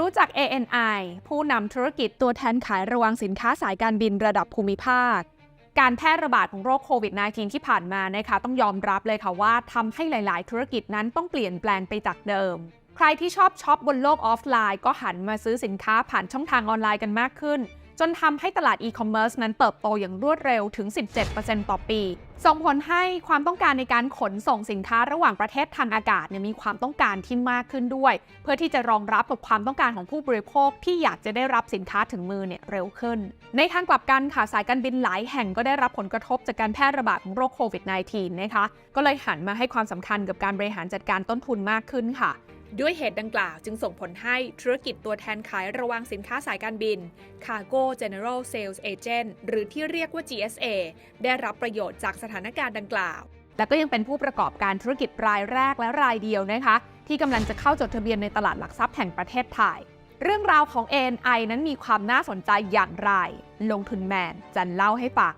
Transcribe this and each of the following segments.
รู้จัก ANI ผู้นำธุรกิจตัวแทนขายระวังสินค้าสายการบินระดับภูมิภาค การแพร่ระบาดของโรคโควิด -19 ที่ผ่านมานะคะต้องยอมรับเลยค่ะว่าทำให้หลาย ๆ ธุรกิจนั้นต้องเปลี่ยนแปลงไปจากเดิม ใครที่ชอบช็อปบนโลกออฟไลน์ ก็หันมาซื้อสินค้าผ่านช่องทางออนไลน์กันมากขึ้น จนทำให้ตลาดอีคอมเมิร์ซนั้นเติบโตอย่างรวดเร็วถึง 17%ต่อปี ส่งผลให้ความต้องการในการขนส่งสินค้าระหว่างประเทศทางอากาศเนี่ยมีความต้องการที่มากขึ้นด้วย เพื่อที่จะรองรับกับความต้องการของผู้บริโภคที่อยากจะได้รับสินค้าถึงมือเนี่ยเร็วขึ้น ในทางกลับกันค่ะสายการบินหลายแห่งก็ได้รับผลกระทบจากการแพร่ระบาดของโรคโควิด -19 นะคะก็เลยหันมาให้ความสำคัญกับการบริหารจัดการต้นทุนมากขึ้นค่ะ ด้วยเหตุดังกล่าวจึงส่งผลให้ธุรกิจตัวแทนขายระวังสินค้าสายการบิน Cargo General Sales Agent หรือที่เรียกว่า GSA ได้รับประโยชน์จากสถานการณ์ดังกล่าว และก็ยังเป็นผู้ประกอบการธุรกิจรายแรกและรายเดียวนะคะ ที่กำลังจะเข้าจดทะเบียนในตลาดหลักทรัพย์แห่งประเทศไทย เรื่องราวของ ANI นั้นมีความน่าสนใจอย่างไร ลงทุนแมนจะเล่าให้ฟัง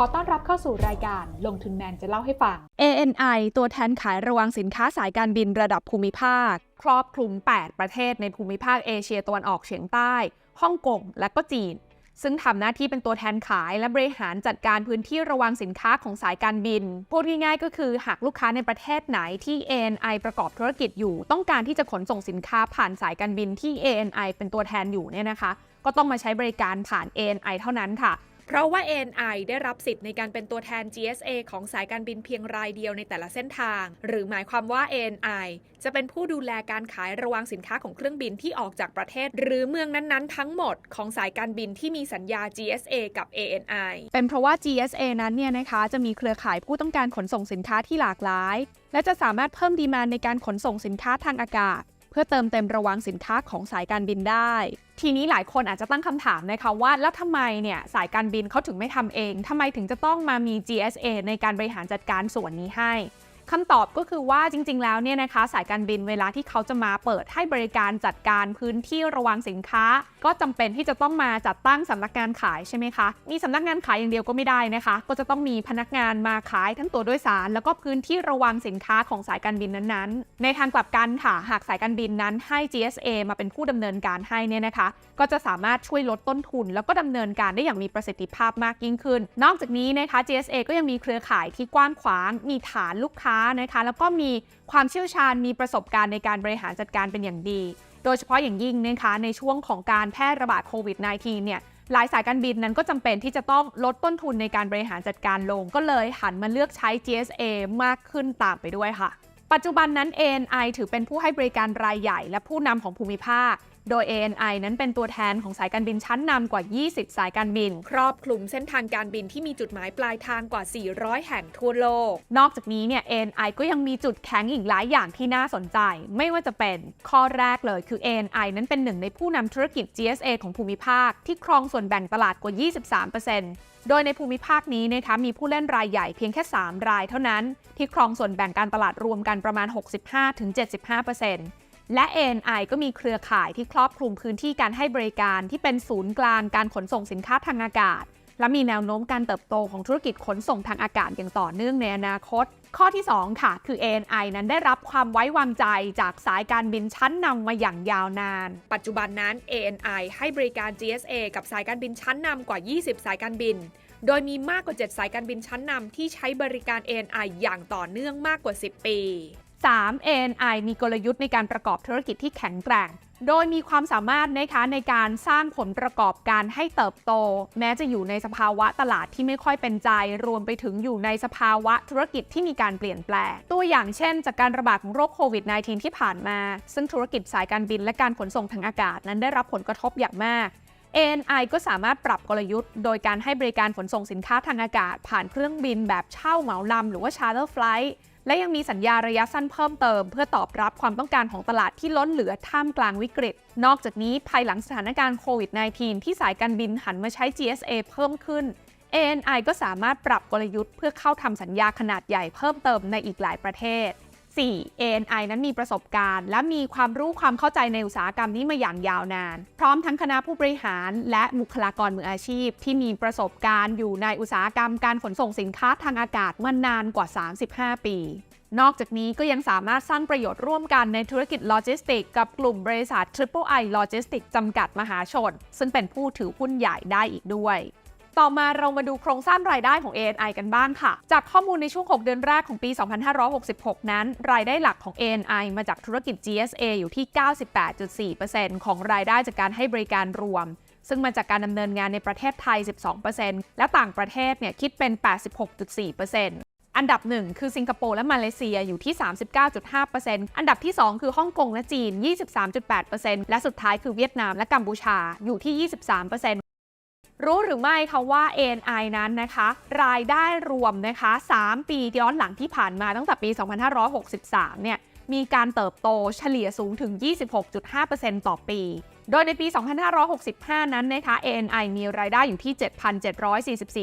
ขอต้อนรับเข้าสู่รายการลงทุนแมนจะเล่าให้ฟัง ANI ตัวแทนขายระวังสินค้าสายการบินระดับภูมิภาค ครอบคลุม 8 ประเทศในภูมิภาคเอเชียตะวันออกเฉียงใต้ ฮ่องกง และก็จีน ซึ่งทำหน้าที่เป็นตัวแทนขายและบริหารจัดการพื้นที่ระวังสินค้าของสายการบิน พูดง่ายๆก็คือหากลูกค้าในประเทศไหนที่ ANI ประกอบธุรกิจอยู่ ต้องการที่จะขนส่งสินค้าผ่านสายการบินที่ ANI เป็นตัวแทนอยู่เนี่ยนะคะ ก็ต้องมาใช้บริการผ่าน ANI เท่านั้นค่ะ เพราะว่า ANI ได้รับสิทธิ์ในการเป็นตัวแทน GSA ของสายการบินเพียงรายเดียวในแต่ละเส้นทาง หรือหมายความว่า ANI จะเป็นผู้ดูแลการขายระวังสินค้าของเครื่องบินที่ออกจากประเทศ หรือเมืองนั้นๆ ทั้งหมดของสายการบินที่มีสัญญา GSA กับ ANI เป็นเพราะว่า GSA นั้นเนี่ยนะคะจะมีเครือข่ายผู้ต้องการขนส่งสินค้าที่หลากหลาย และจะสามารถเพิ่มดีมานในการขนส่งสินค้าทางอากาศ พื่อเติมเต็มระวังสินค้าของสายการบินได้ ทีนี้หลายคนอาจจะตั้งคำถามนะคะว่าแล้วทำไมเนี่ยสายการบินเขาถึงไม่ทำเองทำไมถึงจะต้องมามี GSA ในการบริหารจัดการส่วนนี้ให้ คำตอบก็คือว่าจริง ๆ แล้วเนี่ยนะคะ สายการบินเวลาที่เขาจะมาเปิดให้บริการจัดการพื้นที่ระวังสินค้า ก็จำเป็นที่จะต้องมาจัดตั้งสำนักงานขายใช่ไหมคะ มีสำนักงานขายอย่างเดียวก็ไม่ได้นะคะ ก็จะต้องมีพนักงานมาขายทั้งตัวโดยสาร แล้วก็พื้นที่ระวังสินค้าของสายการบินนั้นๆ ในทางกลับกันค่ะ หากสายการบินนั้นให้ GSA มาเป็นผู้ดำเนินการให้เนี่ยนะคะ ก็จะสามารถช่วยลดต้นทุน แล้วก็ดำเนินการได้อย่างมีประสิทธิภาพมากยิ่งขึ้น นอกจากนี้นะคะ GSA ก็ยังมีเครือข่ายที่กว้างขวาง มีฐานลูกค้านะคะแล้วก็มีความเชี่ยวชาญมีประสบการณ์ในการบริหารจัดการเป็นอย่างดี โดยเฉพาะอย่างยิ่งนะคะในช่วงของการแพร่ระบาดโควิด -19 เนี่ยหลายสายการบินนั้นก็จำเป็นที่จะต้องลดต้นทุนในการบริหารจัดการลง ก็เลยหันมาเลือกใช้ GSA มากขึ้นตามไปด้วยค่ะ ปัจจุบันนั้น ANI ถือเป็นผู้ให้บริการรายใหญ่ และผู้นำของภูมิภาค โดย ANI นั้นเป็นตัวแทนของสายการบินชั้นนำกว่า 20 สายการบิน ครอบคลุมเส้นทางการบินที่มีจุดหมายปลายทางกว่า 400 แห่งทั่วโลก นอกจากนี้เนี่ย ANI ก็ยังมีจุดแข็งอีกหลายอย่างที่น่าสนใจ ไม่ว่าจะเป็นข้อแรกเลยคือ ANI นั้นเป็นหนึ่งในผู้นำธุรกิจ GSA ของภูมิภาค ที่ครองส่วนแบ่งตลาดกว่า 23%โดยในภูมิภาคนี้นะคะมีผู้เล่นรายใหญ่เพียงแค่ 3 รายเท่านั้น ที่ครองส่วนแบ่งการตลาดรวมกันประมาณ 65-75% และ ANI ก็มีเครือข่ายที่ครอบคลุมพื้นที่การให้บริการที่เป็นศูนย์กลางการขนส่งสินค้าทางอากาศ และมีแนวโน้มการเติบโตของธุรกิจขนส่งทางอากาศอย่างต่อเนื่องในอนาคต ข้อที่ 2 ค่ะ คือ ANI นั้นได้รับความไว้วางใจจากสายการบินชั้นนำมาอย่างยาวนาน ปัจจุบันนั้น ANI ให้บริการ GSA กับสายการบินชั้นนำกว่า 20 สายการบินโดยมีมากกว่า 7 สายการบินชั้นนำที่ใช้บริการ ANI อย่างต่อเนื่องมากกว่า 10 ปี 3. ANI มีกลยุทธ์ในการประกอบธุรกิจที่แข็งแกร่ง โดยมีความสามารถนะคะในการสร้างผลประกอบการให้เติบโต แม้จะอยู่ในสภาวะตลาดที่ไม่ค่อยเป็นใจ รวมไปถึงอยู่ในสภาวะธุรกิจที่มีการเปลี่ยนแปลง ตัวอย่างเช่น จากการระบาดของโรคโควิด -19 ที่ผ่านมา ซึ่งธุรกิจสายการบินและการขนส่งทางอากาศนั้นได้รับผลกระทบอย่างมาก ANI ก็สามารถปรับกลยุทธ์ โดยการให้บริการขนส่งสินค้าทางอากาศ ผ่านเครื่องบินแบบเช่าเหมาลำหรือว่า charter flight และยังมีสัญญาระยะสั้นเพิ่มเติม เพื่อตอบรับความต้องการของตลาดที่ล้นเหลือท่ามกลางวิกฤต นอกจากนี้ภายหลังสถานการณ์โควิด -19 ที่สายการบินหันมาใช้ GSA เพิ่มขึ้น ANI ก็สามารถปรับกลยุทธ์เพื่อเข้าทำสัญญาขนาดใหญ่เพิ่มเติมในอีกหลายประเทศ 4. ANI นั้นมีประสบการณ์ และมีความรู้ความเข้าใจในอุตสาหกรรมนี้มาอย่างยาวนาน พร้อมทั้งคณะผู้บริหาร และบุคลากรมืออาชีพ ที่มีประสบการณ์อยู่ในอุตสาหกรรมการขนส่งสินค้าทางอากาศมานานกว่า 35 ปีนอกจากนี้ก็ยังสามารถสร้างประโยชน์ร่วมกันในธุรกิจโลจิสติกกับกลุ่มบริษัท Triple I Logistics จำกัดมหาชน ซึ่งเป็นผู้ถือหุ้นใหญ่ได้อีกด้วย ต่อมาเรามาดูโครงสร้างรายได้ของ ANI กันบ้างค่ะ จากข้อมูลในช่วง 6 เดือนแรกของปี 2566 นั้น รายได้หลักของ ANI มาจากธุรกิจ GSA อยู่ที่ 98.4%ของรายได้จากการให้บริการรวมซึ่งมาจากการดำเนินงานในประเทศไทย 12%และต่างประเทศเนี่ยคิดเป็น 86.4%อันดับ 1 คือสิงคโปร์และมาเลเซียอยู่ที่ 39.5%อันดับที่ 2 คือฮ่องกงและจีน 23.8%และสุดท้ายคือเวียดนามและกัมพูชาอยู่ที่ 23% รู้หรือไม่คะว่า ANI นั้นนะคะ รายได้รวมนะคะ 3 ปีย้อนหลังที่ผ่านมาตั้งแต่ปี 2563 เนี่ยมีการเติบโตเฉลี่ยสูงถึง 26.5%ต่อปี โดยในปี 2565 นั้นนะคะ ANI มีรายได้อยู่ที่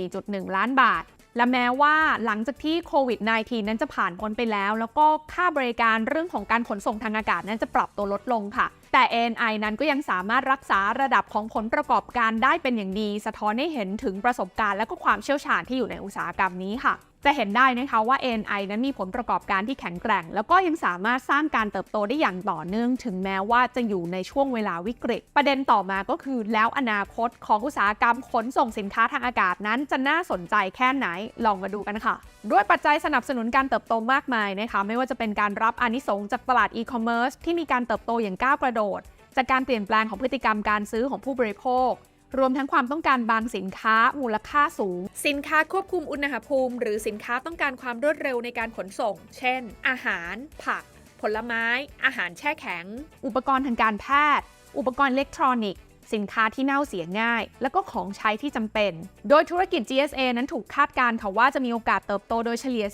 7,744.1 ล้านบาท และแม้ว่าหลังจากที่โควิด -19 นั้นจะผ่านพ้นไปแล้ว แล้วก็ค่าบริการเรื่องของการขนส่งทางอากาศนั้นจะปรับตัวลดลงค่ะ แต่ ANI นั้นก็ยังสามารถรักษาระดับของผลประกอบการได้เป็นอย่างดี สะท้อนให้เห็นถึงประสบการณ์และก็ความเชี่ยวชาญที่อยู่ในอุตสาหกรรมนี้ค่ะ จะเห็นได้นะคะว่า ANI นั้นมีผลประกอบการที่แข็งแกร่ง แล้วก็ยังสามารถสร้างการเติบโตได้อย่างต่อเนื่อง ถึงแม้ว่าจะอยู่ในช่วงเวลาวิกฤต ประเด็นต่อมาก็คือ แล้วอนาคตของอุตสาหกรรมขนส่งสินค้าทางอากาศนั้น จะน่าสนใจแค่ไหนลองมาดูกันค่ะ ด้วยปัจจัยสนับสนุนการเติบโตมากมายนะคะไม่ว่าจะเป็นการรับอานิสงส์จากตลาดอีคอมเมิร์ซที่มีการเติบโตอย่างก้าวกระโดด จากการเปลี่ยนแปลงของพฤติกรรมการซื้อของผู้บริโภค รวมทั้งความต้องการบางสินค้ามูลค่าสูง สินค้าควบคุมอุณหภูมิ หรือสินค้าต้องการความรวดเร็วในการขนส่ง เช่น อาหาร ผัก ผลไม้ อาหารแช่แข็ง อุปกรณ์ทางการแพทย์ อุปกรณ์อิเล็กทรอนิกส์สินค้าที่เน่าเสียง่าย และก็ของใช้ที่จำเป็น โดยธุรกิจ GSA นั้นถูกคาดการณ์ค่ะว่าจะมีโอกาสเติบโตโดยเฉลี่ย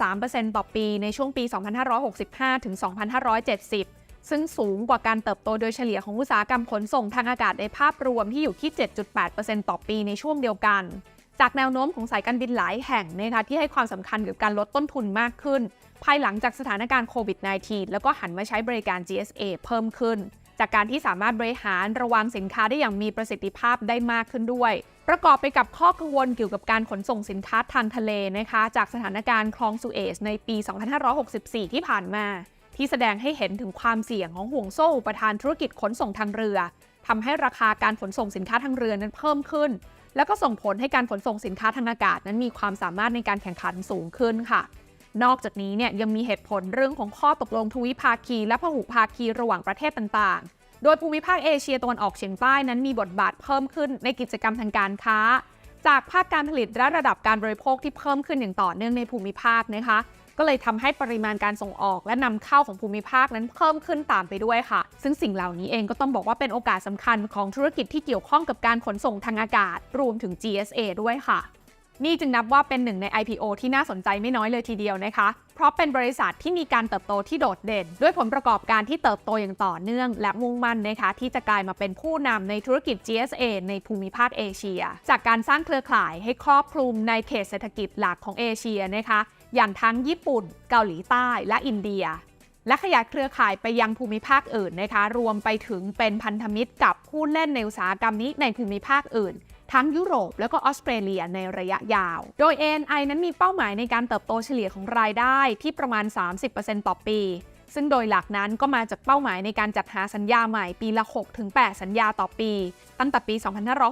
10.3%ต่อปีในช่วงปี 2565 ถึง 2570 ซึ่งสูงกว่าการเติบโตโดยเฉลี่ยของอุตสาหกรรมขนส่งทางอากาศในภาพรวมที่อยู่ที่ 7.8%ต่อปีในช่วงเดียวกัน จากแนวโน้มของสายการบินหลายแห่งนะคะที่ให้ความสำคัญกับการลดต้นทุนมากขึ้น ภายหลังจากสถานการณ์โควิด -19 แล้วก็หันมาใช้บริการ GSA เพิ่มขึ้น จากการที่สามารถบริหารระวังสินค้าได้อย่างมีประสิทธิภาพได้มากขึ้นด้วย ประกอบไปกับข้อกังวลเกี่ยวกับการขนส่งสินค้าทางทะเลนะคะ จากสถานการณ์คลองสุเอซในปี 2564 ที่ผ่านมา ที่แสดงให้เห็นถึงความเสี่ยงของห่วงโซ่อุปทานธุรกิจขนส่งทางเรือทำให้ราคาการขนส่งสินค้าทางเรือนั้นเพิ่มขึ้น แล้วก็ส่งผลให้การขนส่งสินค้าทางอากาศ นั้นมีความสามารถในการแข่งขันสูงขึ้นค่ะ นอกจากนี้เนี่ยยังมีเหตุผลเรื่องของข้อตกลงทวิภาคี และพหุภาคีระหว่างประเทศต่างๆ โดยภูมิภาคเอเชียตะวันออกเฉียงใต้นั้นมีบทบาทเพิ่มขึ้นในกิจกรรมทางการค้า จากภาคการผลิตและระดับการบริโภคที่เพิ่มขึ้นอย่างต่อเนื่องในภูมิภาคนะคะ ก็เลยทำให้ปริมาณการส่งออก และนำเข้าของภูมิภาคนั้นเพิ่มขึ้นตามไปด้วยค่ะ ซึ่งสิ่งเหล่านี้เองก็ต้องบอกว่าเป็นโอกาสสำคัญของธุรกิจที่เกี่ยวข้องกับการขนส่งทางอากาศ รวมถึง GSA ด้วยค่ะนี่จึงนับว่าเป็นหนึ่งใน IPO ที่น่าสนใจไม่น้อยเลยทีเดียวนะคะ เพราะเป็นบริษัทที่มีการเติบโตที่โดดเด่น ด้วยผลประกอบการที่เติบโตอย่างต่อเนื่อง และมุ่งมั่นนะคะที่จะกลายมาเป็นผู้นำในธุรกิจ GSA ในภูมิภาคเอเชีย จากการสร้างเครือข่ายให้ครอบคลุมในเขตเศรษฐกิจหลักของเอเชียนะคะ อย่างทั้งญี่ปุ่น เกาหลีใต้และอินเดีย และขยายเครือข่ายไปยังภูมิภาคอื่นนะคะ รวมไปถึงเป็นพันธมิตรกับผู้เล่นในอุตสาหกรรมนี้ในภูมิภาคอื่น ทั้งยุโรปแล้วก็ออสเตรเลียในระยะยาว โดย ANI นั้นมีเป้าหมายในการเติบโตเฉลี่ยของรายได้ที่ประมาณ 30%ต่อปี ซึ่งโดยหลักนั้นก็มาจากเป้าหมายในการจัดหาสัญญาใหม่ปีละ 6-8 สัญญาต่อปี ตั้งแต่ปี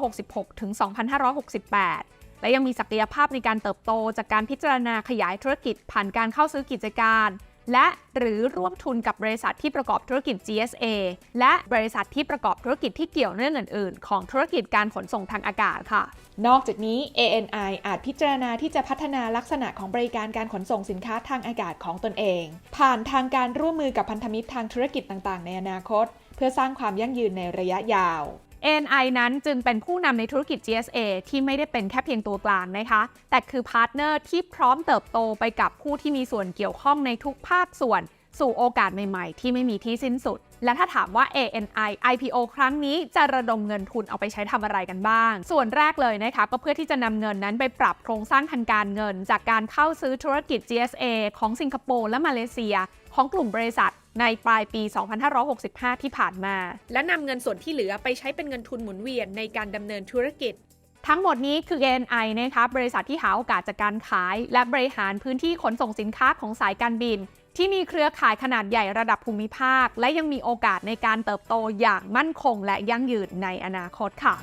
2566 ถึง 2568 และยังมีศักยภาพในการเติบโตจากการพิจารณาขยายธุรกิจผ่านการเข้าซื้อกิจการ และหรือร่วมทุนกับบริษัทที่ประกอบธุรกิจ GSA และบริษัทที่ประกอบธุรกิจที่เกี่ยวเนื่องอื่น ๆ ของธุรกิจการขนส่งทางอากาศค่ะ นอกจากนี้ ANI อาจพิจารณาที่จะพัฒนาลักษณะของบริการการขนส่งสินค้าทางอากาศของตนเอง ผ่านทางการร่วมมือกับพันธมิตรทางธุรกิจต่าง ๆ ในอนาคต เพื่อสร้างความยั่งยืนในระยะยาว ANI นั้นจึงเป็นผู้นำในธุรกิจ GSA ที่ไม่ได้เป็นแค่เพียงตัวกลางนะคะ แต่คือพาร์ทเนอร์ที่พร้อมเติบโตไปกับผู้ที่มีส่วนเกี่ยวข้องในทุกภาคส่วน สู่โอกาสใหม่ๆ ที่ไม่มีที่สิ้นสุด และถ้าถามว่า ANI IPO ครั้งนี้จะระดมเงินทุนเอาไปใช้ทำอะไรกันบ้าง ส่วนแรกเลยนะคะ ก็เพื่อที่จะนำเงินนั้นไปปรับโครงสร้างทางการเงิน จากการเข้าซื้อธุรกิจ GSA ของสิงคโปร์และมาเลเซีย ของกลุ่มบริษัท ในปลายปี 2565 ที่ผ่านมา และนำเงินส่วนที่เหลือไปใช้เป็นเงินทุนหมุนเวียนในการดำเนินธุรกิจทั้งหมดนี้คือ ANI นะคะบริษัทที่หาโอกาสจากการขาย และบริหารพื้นที่ขนส่งสินค้าของสายการบิน ที่มีเครือข่ายขนาดใหญ่ระดับภูมิภาค และยังมีโอกาสในการเติบโตอย่างมั่นคงและยั่งยืนในอนาคตค่ะ